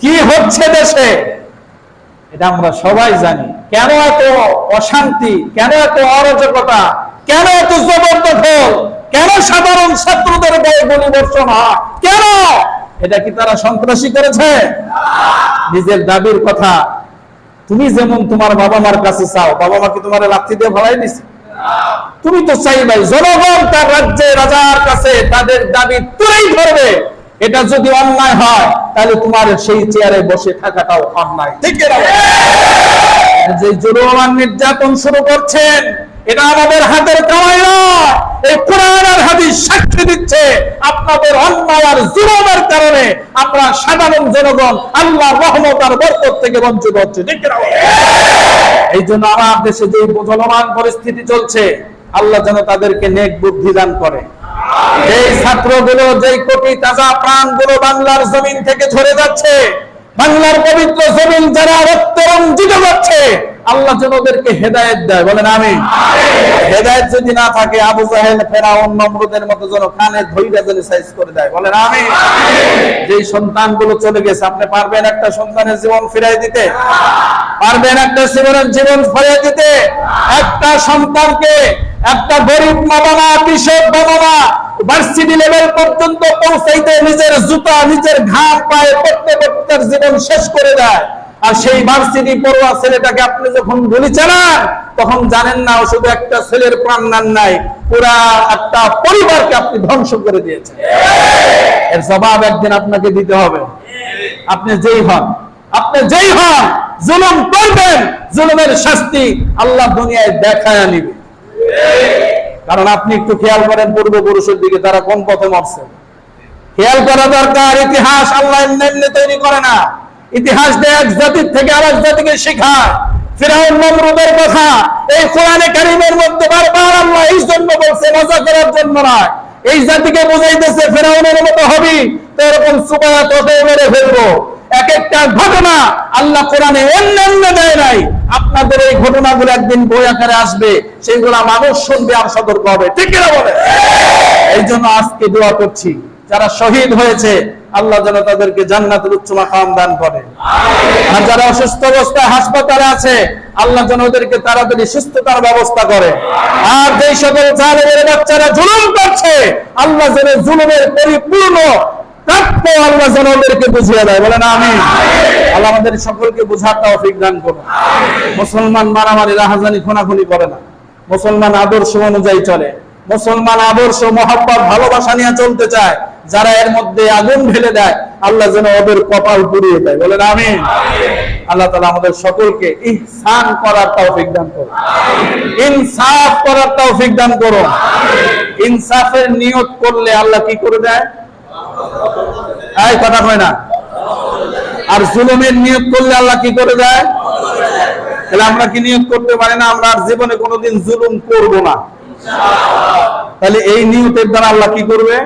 কি হচ্ছে দেশে? এটা আমরা সবাই জানি। কেন এত অশান্তি? কেন এত অরাজকতা? কেন এত জবরদখল? কেন সাধারণ ছাত্রদের গায়ে গুলি বর্ষণ হয়? কেন? এটা কি তারা সন্ত্রাসী করেছে? নিজের দাবির কথা। তুমি যেমন তোমার বাবা মার কাছে চাও বাবা মা কি তোমার লাথি দিয়ে ভালাই দিছে? তুমি তো চাইবাই, জনগণ তার রাজ্যে, রাজার কাছে তাদের দাবি তুলেই ধরবে। এটা যদি অন্যায় হয়, তাহলে তোমার সেই চেয়ারে বসে থাকাটাও অন্যায়। ঠিক যে আর নির্যাতন শুরু করছেন, এটা আমাদের হাতের কামাই এই সাক্ষী দিচ্ছে আপনাদের অন্যায় আর কারণে আমরা সাধারণ জনগণ আল্লাহ রহমত আর বরকত থেকে বঞ্চিত হচ্ছে। এই জন্য আমার দেশে যে চলমান পরিস্থিতি চলছে, আল্লাহ যেন তাদেরকে নেক বুদ্ধি দান করে। এই ছাত্রগুলো, যেই কোটি তাজা প্রাণগুলো বাংলার জমিন থেকে ঝরে যাচ্ছে, বাংলার পবিত্র জমিন যারা রক্ত রঞ্জিত যাচ্ছে আল্লাহ যেন ওদেরকে হেদায়েত দেয়। বলেন আমি। হেদায়েত যদি না থাকে, আবু জাহেল, ফেরাউন, নমরুদের মতো যেন কানে ধৈর্য যেন সাইজ করে দেয়। বলেন আমি। যেই সন্তানগুলো চলে গেছে, আপনি পারবেন একটা সন্তানের জীবন ফিরাই দিতে? পারবেন একটা জীবনের জীবন ফিরিয়ে দিতে? একটা সন্তানকে একটা গরিব মাবানা কৃষক বাবানা ভার্সিটি লেভেল পর্যন্ত পৌঁছাইতে নিজের জুতা, নিজের ঘাম পায়ে করতে তার জীবন শেষ করে দেয়। আর সেই ভার্সিটি পড়ুয়া ছেলেটাকে আপনি যখন গুলি চালান, তখন জানেন না শুধু একটা ছেলের প্রাণ নেন নাই, পুরা একটা পরিবারকে আপনি ধ্বংস করে দিয়েছেন। এর জবাব একদিন আপনাকে দিতে হবে। আপনি যেই হন, আপনি যেই হন, জুলুম করবেন, জুলুমের শাস্তি আল্লাহ দুনিয়ায় দেখায় নিবে কারণ আপনি একটু খেয়াল করেন পূর্বপুরুষের দিকে, তারা কোন পথে মরছে। খেয়াল করা দরকার, ইতিহাস আল্লাহ তৈরি করে না। ইতিহাস এক জাতির থেকে আরেক জাতিকে শেখায়। মধ্যে এই জন্য বলছে করার জন্য নয়। এই জাতিকে মতো এরকম তোকে মেরে ফেলব। এক একটা ঘটনা আল্লাহ কোরআনে অন্যান্য দেয় নাই। আপনাদের এই ঘটনাগুলো একদিন বই আকারে আসবে সেইগুলা মানুষ শুনবে আর সতর্ক হবে। ঠিক কিনা বলে এই জন্য আজকে দোয়া করছি যারা শহীদ হয়েছে আল্লাহ যেন তাদেরকে জান্নাতের উচ্চ মাকাম দান করে। আর যারা অসুস্থ অবস্থায় হাসপাতালে আছে আল্লাহ যেন ওদেরকে তাড়াতাড়ি সুস্থতার ব্যবস্থা করে। আর যেই সকল জালেমের বাচ্চারা জুলুম করছে আল্লাহ যেন জুলুমের পরিপূর্ণ প্রাপ্য আল্লাহ যেন ওদেরকে বুঝিয়ে দেয়। বলেন আমি আল্লাহ আমাদের সকলকে বুঝার তৌফিক দান করুন। মুসলমান মারামারি রাহাজানি খুনাখুনি করে না। মুসলমান আদর্শ অনুযায়ী চলে। মুসলমান আদর্শ মহাব্বত ভালোবাসা নিয়ে চলতে চায়। যারা এর মধ্যে আগুন ঢেলে দেয় আল্লাহ যেন ওদের কপাল পুড়িয়ে দেয়। বলেন আমি আল্লাহ তালা আমাদের সকলকে ইহসান করার তৌফিক দান করুন। ইনসাফ করার তৌফিক দান করুন। ইনসাফের নিয়ত করলে আল্লাহ কি করে দেয়? এই, কথা কয় না। আর জুলুমের নিয়ত করলে আল্লাহ কি করে দেয়? তাহলে আমরা কি নিয়ত করতে পারি না? আমরা আর জীবনে কোনোদিন জুলুম করব না। তাহলে এই নিয়তের দ্বারা আল্লাহ কি করবে?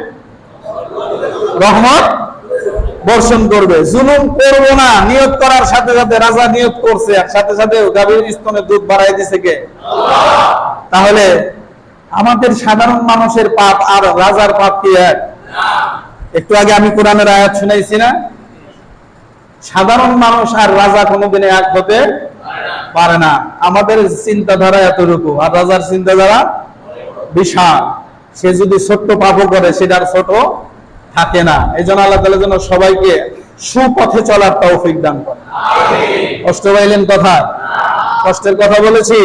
রহমত বর্ষণ করবে। জুলুম করব না। নিয়োগ করার সাথে সাথে রাজা নিয়োগ করছে। আর সাথে সাথে গাভীর স্তনে দুধ বাড়াই দিছে কে? তাহলে আমাদের সাধারণ মানুষের পাপ আর রাজার পাপ কি এক? একটু আগে আমি কোরআনের আয়াত শুনাইছি না? সাধারণ মানুষ আর রাজা কোনোদিনে এক হতে পারে না। আমাদের চিন্তাধারা এতটুকু, আর রাজার চিন্তাধারা বিশাল। সে যদি ছোট্ট পাপও করে সেটার ছোট থাকে না। এই জন্য আল্লাহ তালা যেন সবাইকে সুপথে চলার তৌফিক দান করে কষ্ট পাইলেন কথা? কষ্টের কথা বলেছি?